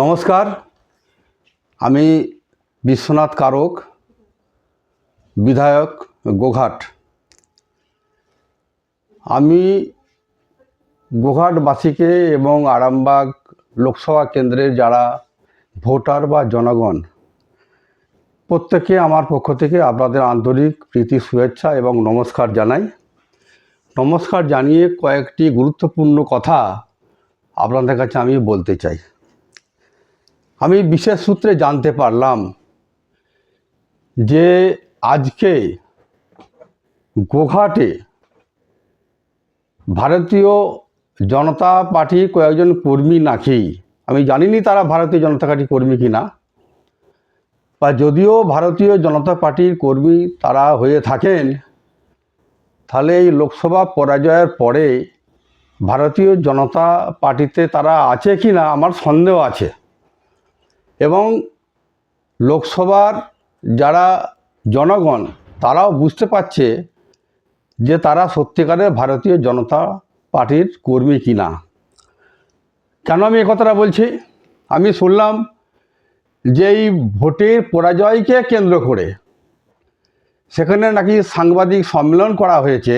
নমস্কার। আমি বিশ্বনাথ কারক, বিধায়ক গোঘাট। আমি গোঘাটবাসীকে এবং আরামবাগ লোকসভা কেন্দ্রের যারা ভোটার বা জনগণ প্রত্যেকে আমার পক্ষ থেকে আপনাদের আন্তরিক প্রীতি, শুভেচ্ছা এবং নমস্কার জানাই। নমস্কার জানিয়ে কয়েকটি গুরুত্বপূর্ণ কথা আপনাদের কাছে আমি বলতে চাই। আমি বিশেষ সূত্রে জানতে পারলাম যে আজকে গোঘাটে ভারতীয় জনতা পার্টির কয়েকজন কর্মী নাকি? আমি জানিনি তারা ভারতীয় জনতা পার্টির কর্মী কিনা। বা যদিও ভারতীয় জনতা পার্টির কর্মী তারা হয়ে থাকেন, তাহলে এই লোকসভা পরাজয়ের পরে ভারতীয় জনতা পার্টিতে তারা আছে কি না আমার সন্দেহ আছে। এবং লোকসভার যারা জনগণ, তারাও বুঝতে পারছে যে তারা সত্যিকারের ভারতীয় জনতা পার্টির কর্মী কিনা কেন আমি কথাটা বলছি? আমি শুনলাম যে এই ভোটের পরাজয়কে কেন্দ্র করে সেখানে নাকি সাংবাদিক সম্মেলন করা হয়েছে।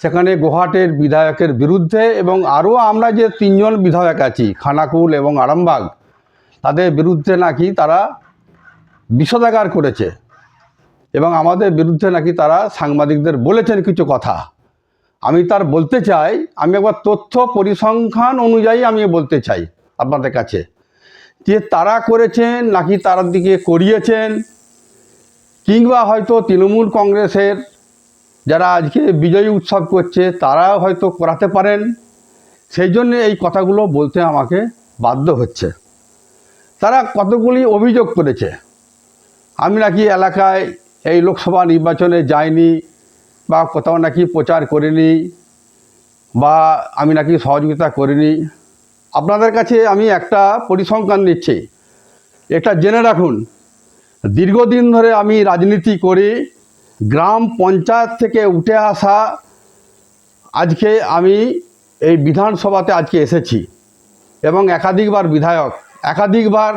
সেখানে গোহাটের বিধায়কের বিরুদ্ধে এবং আরও আমরা যে তিনজন বিধায়ক আছি, খানাকুল এবং আরামবাগ তাদের বিরুদ্ধে নাকি তারা বিষোদাগার করেছে। এবং আমাদের বিরুদ্ধে নাকি তারা সাংবাদিকদের বলেছেন কিছু কথা। আমি তার বলতে চাই, আমি একবার তথ্য পরিসংখ্যান অনুযায়ী আমি বলতে চাই আপনাদের কাছে। যে তারা করেছেন নাকি তার দিকে করিয়েছেন, কিংবা হয়তো তৃণমূল কংগ্রেসের যারা আজকে বিজয়ী উৎসব করছে তারাও হয়তো করাতে পারেন। সেই জন্য এই কথাগুলো বলতে আমাকে বাধ্য হচ্ছে। তারা কতগুলি অভিযোগ করেছে? আমি নাকি এলাকায় এই লোকসভা নির্বাচনে যাইনি বা কোথাও নাকি প্রচার করিনি বা আমি নাকি সহযোগিতা করিনি। আপনাদের কাছে আমি একটা পরিসংখ্যান নিচ্ছি। এটা জেনে রাখুন, দীর্ঘদিন ধরে আমি রাজনীতি করি, গ্রাম পঞ্চায়েত থেকে উঠে আসা আজকে আমি এই বিধানসভাতে আজকে এসেছি এবং একাধিকবার বিধায়ক। একাধিকবার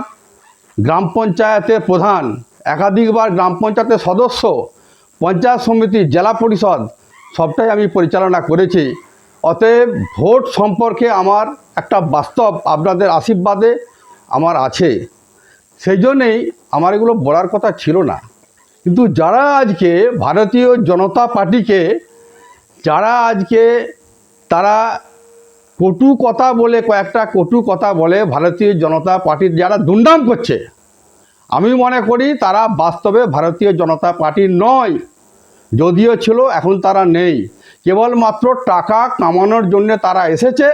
গ্রাম পঞ্চায়েতের প্রধান, একাধিকবার গ্রাম পঞ্চায়েতের সদস্য, পঞ্চায়েত সমিতি, জেলা পরিষদ, সবটাই আমি পরিচালনা করেছি। অতএব ভোট সম্পর্কে আমার একটা বাস্তব আপনাদের আশীর্বাদে আমার আছে। সেই জন্যেই আমার এগুলো বলার কথা ছিল না। কিন্তু যারা আজকে ভারতীয় জনতা পার্টিকে, যারা আজকে তারা কটু কথা বলে, কয়েকটা কটু কথা বলে ভারতীয় জনতা পার্টির যারা দুর্নাম করছে, আমি মনে করি তারা বাস্তবে ভারতীয় জনতা পার্টির নয়, যদিও ছিল, এখন তারা নেই। কেবলমাত্র টাকা কামানোর জন্য তারা এসেছে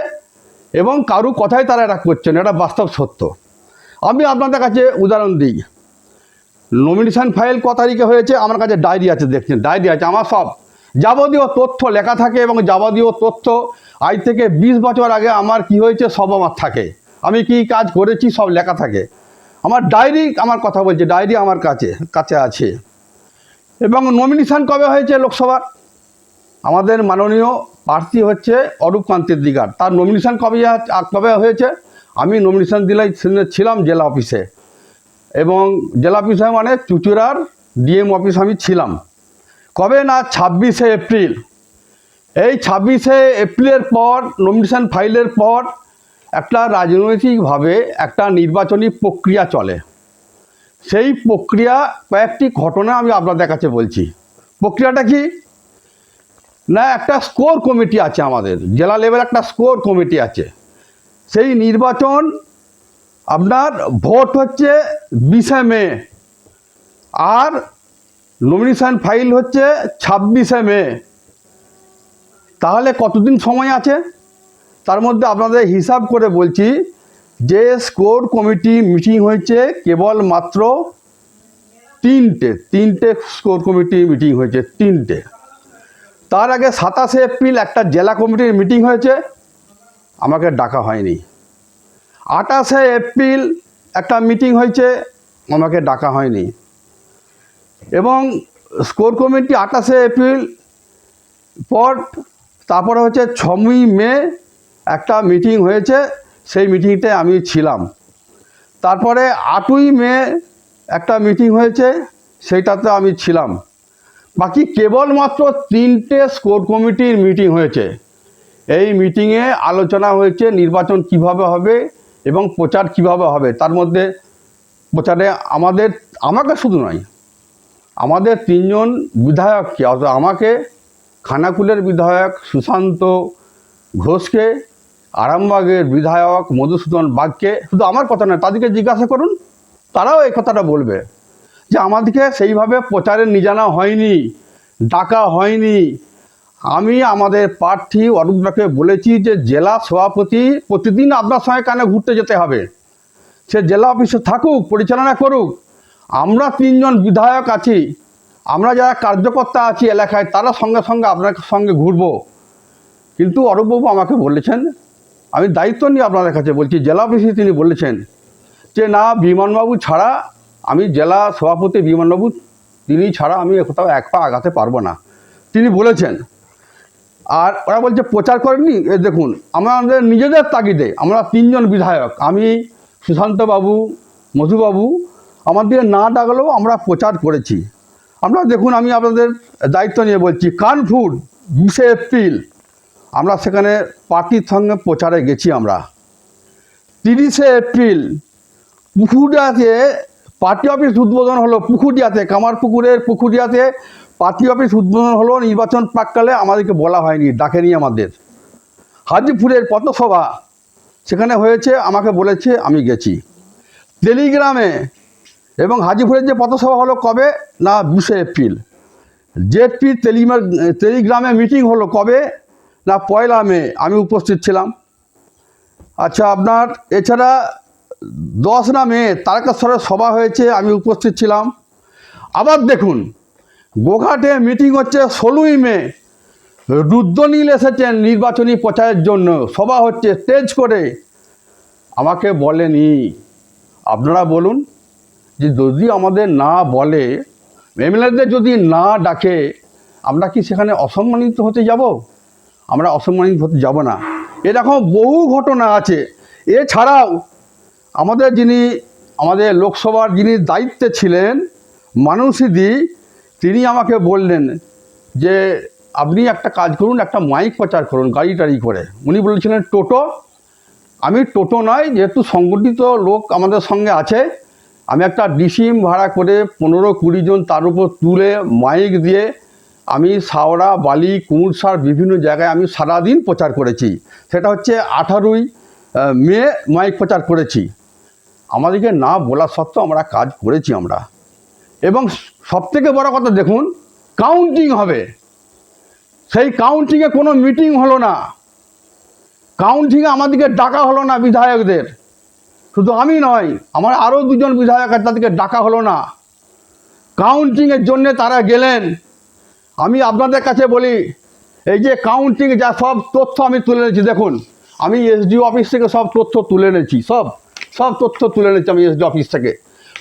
এবং কারু কথাই তারা এটা করছেন এটা বাস্তব সত্য। আমি আপনাদের কাছে উদাহরণ দিই। নমিনেশন ফাইল ক তারিখে হয়েছে? আমার কাছে ডায়েরি আছে, দেখছেন ডায়েরি আছে, আমার সব। যাবতীয় তথ্য লেখা থাকে এবং যাবতীয় তথ্য আজ থেকে বিশ বছর আগে আমার কি হয়েছে সব আমার থাকে। আমি কি কাজ করেছি সব লেখা থাকে। আমার ডায়েরি আমার কথা বলছে, ডায়েরি আমার কাছে কাছে আছে। এবং নমিনেশান কবে হয়েছে লোকসভার আমাদের মাননীয় প্রার্থী হচ্ছে অরূপ কান্তির দিগার। তার নমিনেশান কবে কবে হয়েছে? আমি নমিনেশন দিলাই ছিলাম জেলা অফিসে এবং জেলা অফিসে মানে চুচুড়ার ডিএম অফিস আমি ছিলাম। কবে না ছাব্বিশে এপ্রিল? এই ছাব্বিশে এপ্রিলের পর নমিনেশন ফাইলের পর একটা রাজনৈতিকভাবে একটা নির্বাচনী প্রক্রিয়া চলে। সেই প্রক্রিয়া, কয়েকটি ঘটনা আমি আপনাদের কাছে বলছি। প্রক্রিয়াটা কি? না, একটা স্কোর কমিটি আছে আমাদের। জেলা লেভেল একটা স্কোর কমিটি আছে। সেই নির্বাচন, আপনার ভোট হচ্ছে বিশে মে। আর নমিনেশন ফাইল হচ্ছে ছাব্বিশে মে। তাহলে কতদিন সময় আছে? তার মধ্যে আপনাদের হিসাব করে বলছি, যে স্কোর কমিটি মিটিং হয়েছে কেবলমাত্র তিনটে তিনটে স্কোর কমিটি মিটিং হয়েছে, তিনটে। তার আগে সাতাশে এপ্রিল একটা জেলা কমিটির মিটিং হয়েছে, আমাকে ডাকা হয়নি। আঠাশে এপ্রিল একটা মিটিং হয়েছে, আমাকে ডাকা হয়নি। এবং স্কোর কমিটি আঠাশে এপ্রিল পর তারপরে হচ্ছে ছয়ই মে একটা মিটিং হয়েছে, সেই মিটিংটায় আমি ছিলাম। তারপরে আটই মে একটা মিটিং হয়েছে, সেইটাতে আমি ছিলাম। বাকি কেবলমাত্র তিনটে স্কোর কমিটির মিটিং হয়েছে। এই মিটিংয়ে আলোচনা হয়েছে নির্বাচন কীভাবে হবে এবং প্রচার কীভাবে হবে। তার মধ্যে প্রচারে আমাদের, আমাকে শুধু নয় আমাদের তিনজন বিধায়ককে অর্থাৎ আমাকে, খানাকুলের বিধায়ক সুশান্ত ঘোষকে, আরামবাগের বিধায়ক মধুসূদন বাগকে। শুধু আমার কথা নয়, তাদেরকে জিজ্ঞাসা করুন, তারাও এই কথাটা বলবে যে আমাদেরকে সেইভাবে প্রচারে নিয়ে জানা হয়নি, ডাকা হয়নি। আমি আমাদের প্রার্থী অরূপদাকে বলেছি যে জেলা সভাপতি প্রতিদিন আপনার সঙ্গে কানে ঘুরতে যেতে হবে। সে জেলা অফিসে থাকুক, পরিচালনা করুক। আমরা তিনজন বিধায়ক আছি, আমরা যারা কার্যকর্তা আছি এলাকায়, তারা সঙ্গে সঙ্গে আপনার সঙ্গে ঘুরবো। কিন্তু অরূপবাবু আমাকে বলেছেন, আমি দায়িত্ব নিয়ে আপনাদের কাছে বলছি, জেলা অফিসে তিনি বলেছেন যে, না, বিমানবাবু ছাড়া আমি জেলা সভাপতি বিমানবাবু, তিনি ছাড়া আমি কোথাও এক পা আগাতে পারব না। তিনি বলেছেন। আর ওরা বলছে, প্রচার করেননি? এ দেখুন, আমাদের নিজেদের তাগিদে আমরা তিনজন বিধায়ক, আমি সুশান্তবাবু, মধুবাবু আমাদের না ডাকলেও আমরা প্রচার করেছি। আমরা দেখুন, আমি আপনাদের দায়িত্ব নিয়ে বলছি কানপুর বিশে এপ্রিল আমরা সেখানে পার্টির সঙ্গে প্রচারে গেছি আমরা। তিরিশে এপ্রিল পুকুরিয়াতে পার্টি অফিস উদ্বোধন হলো পুকুরিয়াতে কামারপুকুরের পুকুরিয়াতে পার্টি অফিস উদ্বোধন হলো, নির্বাচন প্রাককালে আমাদেরকে বলা হয়নি, ডাকেনি আমাদের। হাজিপুরের পথসভা, সেখানে হয়েছে, আমাকে বলেছে, আমি গেছি। টেলিগ্রামে এবং হাজিপুরের যে পথসভা হলো কবে? না, বিশে এপ্রিল। জেপি টেলিগ্রাম টেলিগ্রামে মিটিং হলো কবে? না, পয়লা মে, আমি উপস্থিত ছিলাম। আচ্ছা আপনার, এছাড়া দশ না মে, তারকেশ্বরের সভা হয়েছে, আমি উপস্থিত ছিলাম। আবার দেখুন, গোঘাটে মিটিং হচ্ছে ষোলোই মে। রুদ্রনীল এসেছেন নির্বাচনী প্রচারের জন্য। সভা হচ্ছে স্টেজ করে। আমাকে বলেনি। আপনারা বলুন। যে যদি আমাদের না বলে এমএলএদের যদি না ডাকে, আমরা কি সেখানে অসম্মানিত হতে যাব? আমরা অসম্মানিত হতে যাব না। এরকম বহু ঘটনা আছে। এছাড়াও আমাদের যিনি, আমাদের লোকসভার যিনি দায়িত্বে ছিলেন মানুষিদি তিনি আমাকে বললেন যে, আপনি একটা কাজ করুন, একটা মাইক প্রচার করুন, গাড়ি টাড়ি করে। উনি বলেছিলেন, টোটো? আমি টোটো নয়, যেহেতু সংগঠিত লোক আমাদের সঙ্গে আছে আমি একটা ডিসিম ভাড়া করে পনেরো কুড়ি জন তার উপর তুলে মাইক দিয়ে আমি সাওড়া বালি কুমুরসার বিভিন্ন জায়গায় আমি সারাদিন প্রচার করেছি। সেটা হচ্ছে আঠারোই মে মাইক প্রচার করেছি। আমাদেরকে না বলা সত্ত্বেও আমরা কাজ করেছি আমরা। এবং সবথেকে বড় কথা দেখুন কাউন্টিং হবে। সেই কাউন্টিংয়ে কোনো মিটিং হলো না। কাউন্টিংয়ে আমাদেরকে ডাকা হলো না বিধায়কদের। শুধু আমি নয়, আমার আরও দুজন বিধায়ক তাদেরকে ডাকা হলো না। কাউন্টিংয়ের জন্যে তারা গেলেন। আমি আপনাদের কাছে বলি, এই যে কাউন্টিং যা সব তথ্য আমি তুলে এনেছি, দেখুন, আমি এসডিও অফিস থেকে সব তথ্য তুলে এনেছি, সব সব তথ্য তুলে এনেছি আমি এসডি অফিস থেকে।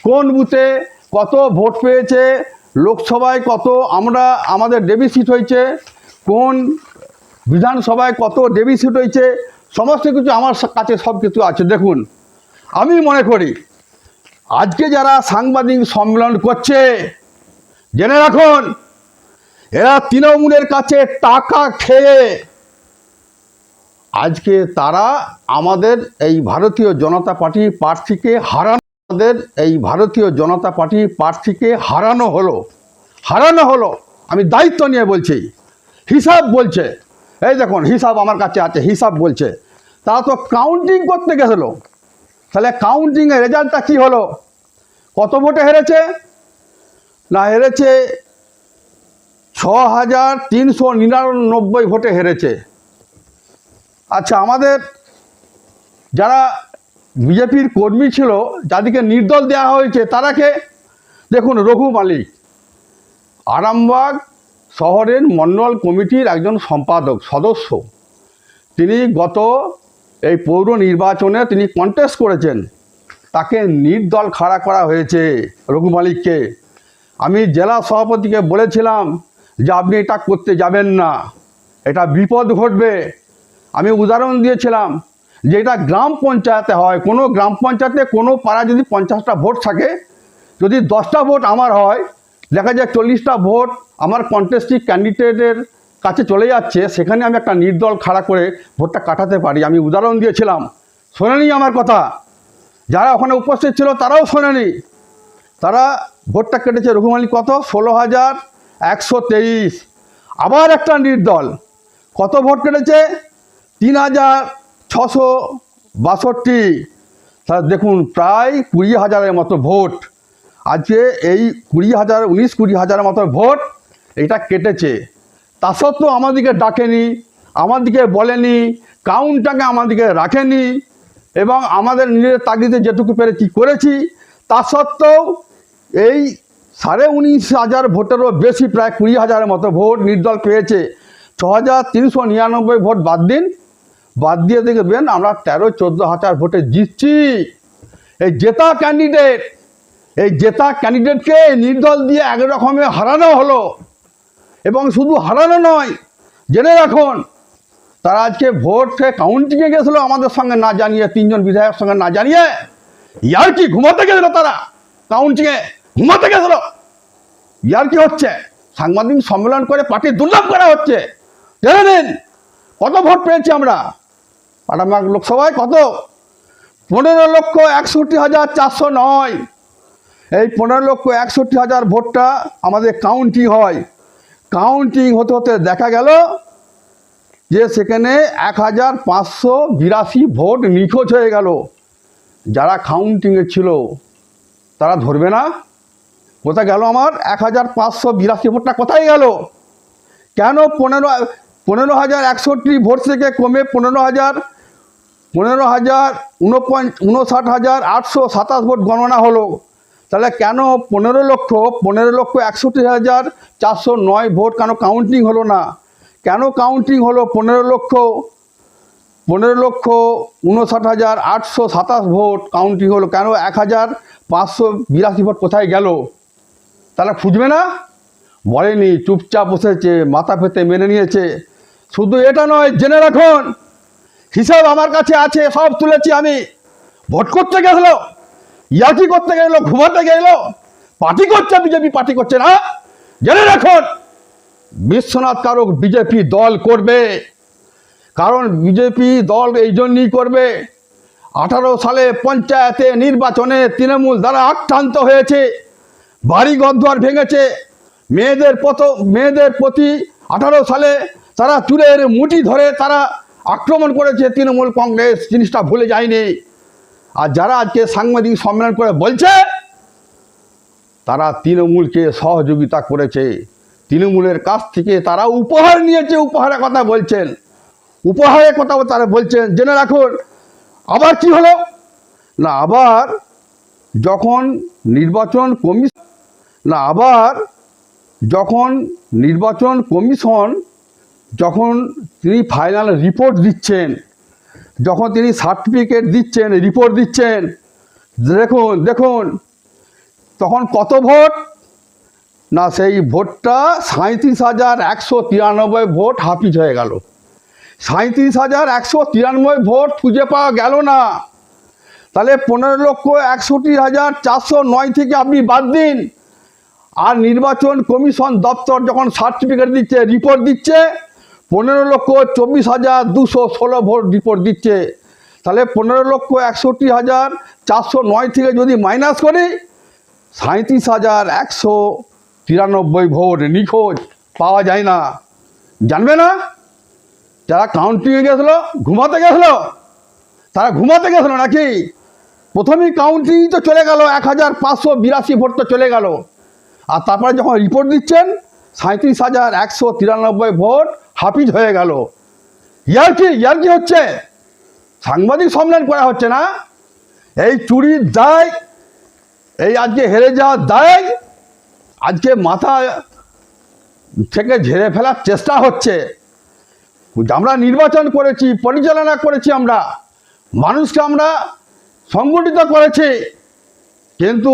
কোন বুথে কত ভোট পেয়েছে, লোকসভায় কত আমরা, আমাদের ডেবিসিট হয়েছে, কোন বিধানসভায় কত ডেবিসিট হয়েছে, সমস্ত কিছু আমার কাছে সব কিছু আছে। দেখুন আমি মনে করি, আজকে যারা সাংবাদিক সম্মেলন করছে, জেনে রাখুন, এরা তৃণমূলের কাছে টাকা খেয়ে, আজকে তারা আমাদের এই ভারতীয় জনতা পার্টি প্রার্থীকে হারানো, আমাদের এই ভারতীয় জনতা পার্টি প্রার্থীকে হারানো হলো হারানো হলো, আমি দায়িত্ব নিয়ে বলছি, হিসাব বলছে, এই দেখুন, হিসাব আমার কাছে আছে, হিসাব বলছে, তারা তো কাউন্টিং করতে গেছিল। তাহলে কাউন্টিংয়ের রেজাল্টটা কী হলো? কত ভোটে হেরেছে? না, হেরেছে ছ হাজার তিনশো নিরানব্বই ভোটে হেরেছে। আচ্ছা আমাদের যারা বিজেপির কর্মী ছিল, যাদেরকে নির্দল দেওয়া হয়েছে তারাকে দেখুন, রঘু মালিক, আরামবাগ শহরের মন্ডল কমিটির একজন সম্পাদক, সদস্য। তিনি গত এই পৌর নির্বাচনে তিনি কন্টেস্ট করেছেন। তাকে নির্দল খাড়া করা হয়েছে রঘু মালিককে। আমি জেলা সভাপতিকে বলেছিলাম যে আপনি এটা করতে যাবেন না, এটা বিপদ ঘটবে। আমি উদাহরণ দিয়েছিলাম যে এটা গ্রাম পঞ্চায়েতে হয়, কোনো গ্রাম পঞ্চায়েতে কোনো পাড়া যদি পঞ্চাশটা ভোট থাকে, যদি দশটা ভোট আমার হয়, দেখা যায় চল্লিশটা ভোট আমার কন্টেস্টিভ ক্যান্ডিডেটের কাছে চলে যাচ্ছে, সেখানে আমি একটা নির্দল খাড়া করে ভোটটা কাটাতে পারি। আমি উদাহরণ দিয়েছিলাম, শোনেনি আমার কথা। যারা ওখানে উপস্থিত ছিল তারাও শোনেনি। তারা ভোটটা কেটেছে রঘুমালি কত? ষোলো হাজার একশো তেইশ। আবার একটা নির্দল, কত ভোট কেটেছে? তিন হাজার ছশো বাষট্টি। তাহলে দেখুন, প্রায় কুড়ি হাজারের মতো ভোট। আজকে এই কুড়ি হাজার, উনিশ কুড়ি হাজারের মতো ভোট এটা কেটেছে। তা সত্ত্বেও আমাদেরকে ডাকেনি আমাদেরকে বলেনি, কাউন্টটাকে আমাদেরকে রাখেনি এবং আমাদের নিজের তাগিদে যেটুকু পেরেছি করেছি, তা সত্ত্বেও এই সাড়ে উনিশ হাজার ভোটেরও বেশি, প্রায় কুড়ি হাজারের মতো ভোট নির্দল পেয়েছে। ছ হাজার তিনশো নিরানব্বই ভোট বাদ দিন, বাদ দিয়ে দেখবেন আমরা তেরো, চোদ্দ হাজার ভোটে জিতছি। এই জেতা ক্যান্ডিডেট এই জেতা ক্যান্ডিডেটকে নির্দল দিয়ে এক রকমে হারানো হলো। এবং শুধু হারানো নয়, জেনে রাখুন, তারা আজকে ভোট কাউন্টিংয়ে গেছিল আমাদের সঙ্গে, না জানিয়ে তিনজন বিধায়কের সঙ্গে না জানিয়ে, ইয়ার কি ঘুমাতে গেছিল তারা? কাউন্টিংয়ে ঘুমাতে গেছিল। ইয়ার কি হচ্ছে? সাংবাদিক সম্মেলন করে পার্টি দুর্নাম করা হচ্ছে। জেনে নিন, কত ভোট পেয়েছি আমরা? পাটামাগ লোকসভায় কত? পনেরো লক্ষ একষট্টি হাজার চারশো নয়। এই পনেরো লক্ষ একষট্টি হাজার ভোটটা আমাদের কাউন্টি হয়। কাউন্টিং হতে হতে দেখা গেল যে সেখানে এক হাজার পাঁচশো বিরাশি ভোট নিখোঁজ হয়ে গেল। যারা কাউন্টিংয়ে ছিল, তারা ধরবে না। কোথায় গেল আমার? এক হাজার পাঁচশো বিরাশি ভোটটা কোথায় গেল? কেন পনেরো পনেরো হাজার একষট্টি ভোট থেকে কমে পনেরো হাজার পনেরো হাজার উনপঞ্চ, উনষাট হাজার আটশো সাতাশ ভোট গণনা হলো? তাহলে কেন পনেরো লক্ষ পনেরো লক্ষ একষট্টি হাজার চারশো নয় ভোট? কেন কাউন্টিং হলো না? কেন কাউন্টিং হলো পনেরো লক্ষ? পনেরো লক্ষ উনষাট হাজার আটশো সাতাশ ভোট কাউন্টিং হলো। কেন এক হাজার পাঁচশো বিরাশি ভোট কোথায় গেল? তারা খুঁজবে না? বলেনি, চুপচাপ বসেছে, মাথা পেতে মেনে নিয়েছে। শুধু এটা নয়, জেনে রাখুন, হিসাব আমার কাছে আছে, সব তুলেছি আমি। ভোট করতে গেছিল। ইয়াকি করতে গেল, ঘুমাতে গেল, পার্টি করছে, বিজেপি পার্টি করছে না। জেনে রাখুন, বিশ্বনাথ কারক বিজেপি দল করবে, কারণ বিজেপি দল এই জন্যই করবে। আঠারো সালে পঞ্চায়েতে নির্বাচনে তৃণমূল দ্বারা আক্রান্ত হয়েছে, বাড়ি গদ্দার ভেঙেছে। মেয়েদের পত মেয়েদের প্রতি আঠারো সালে তারা চুলের মুঠি ধরে তারা আক্রমণ করেছে তৃণমূল কংগ্রেস, জিনিসটা ভুলে যায়নি। আর যারা আজকে সাংবাদিক সম্মেলন করে বলছে, তারা তৃণমূলকে সহযোগিতা করেছে। তৃণমূলের কাছ থেকে তারা উপহার নিয়েছে, উপহারের কথা বলছেন। উপহারের কথা তারা বলছেন, জেনে রাখুন, আবার কি হলো? না, আবার যখন নির্বাচন কমিশন না, আবার যখন নির্বাচন কমিশন যখন তিনি ফাইনাল রিপোর্ট দিচ্ছেন যখন তিনি সার্টিফিকেট দিচ্ছেন রিপোর্ট দিচ্ছেন, দেখুন দেখুন, তখন কত ভোট? না, সেই ভোটটা সাঁত্রিশ হাজার একশো তিরানব্বই ভোট হাফিজ হয়ে গেল। সাঁত্রিশ হাজার একশো তিরানব্বই ভোট খুঁজে পাওয়া গেল না। তাহলে পনেরো লক্ষ একষট্টি হাজার চারশো নয় থেকে আপনি বাদ দিন। আর নির্বাচন কমিশন দপ্তর যখন সার্টিফিকেট দিচ্ছে রিপোর্ট দিচ্ছে পনেরো লক্ষ চব্বিশ হাজার দুশো ষোলো ভোট রিপোর্ট দিচ্ছে। তাহলে পনেরো লক্ষ একষট্টি হাজার চারশো নয় থেকে যদি মাইনাস করি সাঁত্রিশ হাজার একশো তিরানব্বই ভোট নিখোঁজ, পাওয়া যায় না। জানবে না? যারা কাউন্টিংয়ে গেছিল, ঘুমাতে গেছিল? তারা ঘুমাতে গেছিল নাকি? প্রথমেই কাউন্টিং তো চলে গেল, এক হাজার পাঁচশো বিরাশি ভোট তো চলে গেল। আর তারপরে যখন রিপোর্ট দিচ্ছেন সাঁত্রিশ হাজার একশো তিরানব্বই ভোট হাফিজ হয়ে গেল। ইয়ার কি? ইয়ার কি হচ্ছে? সাংবাদিক সম্মেলন করা হচ্ছে না? এই চুরির দায়, এই আজকে হেরে যাওয়ার দায়, আজকে মাথা থেকে ঝেড়ে ফেলার চেষ্টা হচ্ছে। আমরা নির্বাচন করেছি, পরিচালনা করেছি আমরা, মানুষকে আমরা সংগঠিত করেছি। কিন্তু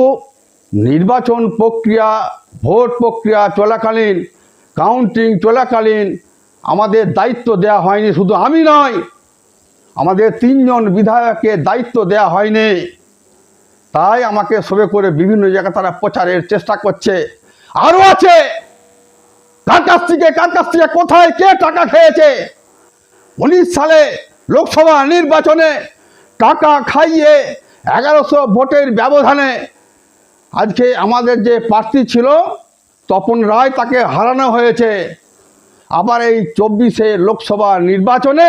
নির্বাচন প্রক্রিয়া, ভোট প্রক্রিয়া চলাকালীন কাউন্টিং চলাকালীন আমাদের দায়িত্ব দেওয়া হয়নি, শুধু আমি নয়, আমাদের তিনজন বিধায়ককে দায়িত্ব দেওয়া হয়নি। তাই আমাকে সবে করে বিভিন্ন জায়গায় তারা প্রচারের চেষ্টা করছে। আরও আছে! কার কাছ থেকে, কার কাছ থেকে, কোথায়, কে টাকা খেয়েছে? উনিশ সালে লোকসভা নির্বাচনে টাকা খাইয়ে এগারোশো ভোটের ব্যবধানে আজকে আমাদের যে প্রার্থী ছিল, তপন রায় তাকে হারানো হয়েছে। আবার এই চব্বিশে লোকসভা নির্বাচনে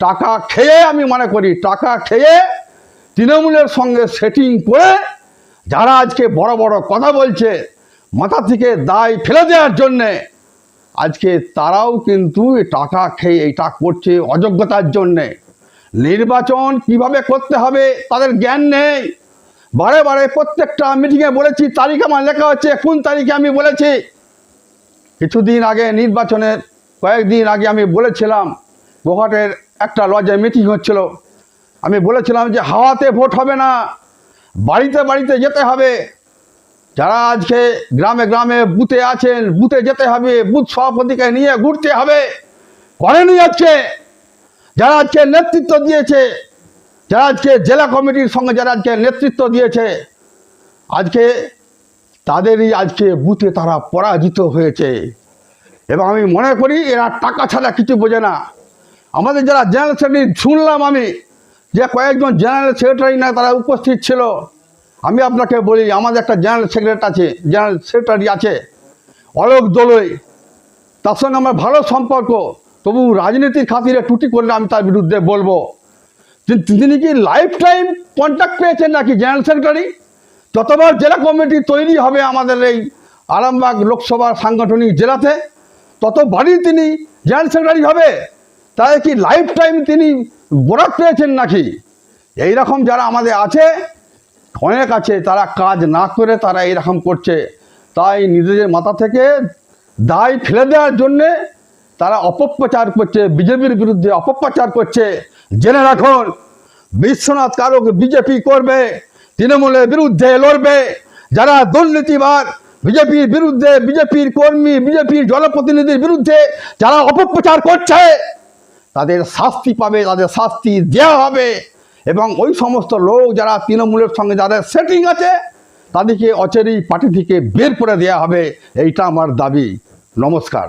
টাকা খেয়ে আমি মনে করি, টাকা খেয়ে তৃণমূলের সঙ্গে সেটিং করে যারা আজকে বড় বড় কথা বলছে, মাথা থেকে দায় ফেলে দেওয়ার জন্যে, আজকে তারাও কিন্তু টাকা খেয়ে এটা করছে অযোগ্যতার জন্যে। নির্বাচন কীভাবে করতে হবে তাদের জ্ঞান নেই। বারে বারে প্রত্যেকটা মিটিংয়ে বলেছি, তারিখ আমার লেখা হচ্ছে কোন তারিখে আমি বলেছি কিছুদিন আগে নির্বাচনের কয়েকদিন আগে আমি বলেছিলাম গোহাটের একটা লজে মিটিং হচ্ছিল। আমি বলেছিলাম যে হাওয়াতে ভোট হবে না, বাড়িতে বাড়িতে যেতে হবে। যারা আজকে গ্রামে গ্রামে বুথে আছেন, বুথে যেতে হবে, বুথ সভাপতিকে নিয়ে ঘুরতে হবে, করেনি আজকে। যারা আজকে নেতৃত্ব দিয়েছে, যারা আজকে জেলা কমিটির সঙ্গে যারা আজকে নেতৃত্ব দিয়েছে, আজকে তাদেরই আজকে বুথে তারা পরাজিত হয়েছে। এবং আমি মনে করি এরা টাকা ছাড়া কিছু বোঝে না। আমাদের যারা জেনারেল সেক্রেটারি, শুনলাম আমি যে কয়েকজন জেনারেল সেক্রেটারি না তারা উপস্থিত ছিল। আমি আপনাকে বলি, আমাদের একটা জেনারেল সেক্রেটারি আছে, জেনারেল সেক্রেটারি আছে, অলোক দোলই। তার সঙ্গে আমার ভালো সম্পর্ক। তবু রাজনীতির খাতিরে টুটি করলে আমি তার বিরুদ্ধে বলব। তিনি কি লাইফ টাইম কন্ট্যাক্ট পেয়েছেন নাকি জেনারেল সেক্রেটারি? যতবার জেলা কমিটি তৈরি হবে আমাদের এই আরামবাগ লোকসভা সাংগঠনিক জেলাতে, ততবারই তিনি জেনারেল সেক্রেটারি হবে। তাই কি লাইফ টাইম তিনি বরাত পেয়েছেন নাকি? এই রকম যারা আমাদের আছে, অনেক আছে, তারা কাজ না করে তারা এরকম করছে। তাই নিজেদের মাথা থেকে দায় ফেলে দেওয়ার জন্যে তারা অপপ্রচার করছে, বিজেপির বিরুদ্ধে অপপ্রচার করছে। জেনে রাখুন, বিশ্বনাথ কারক বিজেপি করবে তৃণমূলের বিরুদ্ধে লড়বে, যারা দুর্নীতিবাদ, বিজেপির বিরুদ্ধে, বিজেপির কর্মী, বিজেপির জনপ্রতিনিধির বিরুদ্ধে যারা অপপ্রচার করছে, তাদের শাস্তি পাবে, তাদের শাস্তি দেওয়া হবে। এবং ওই সমস্ত লোক যারা তৃণমূলের সঙ্গে যাদের সেটিং আছে, তাদেরকে অচেরেই পার্টি থেকে বের করে দেওয়া হবে, এইটা আমার দাবি। নমস্কার।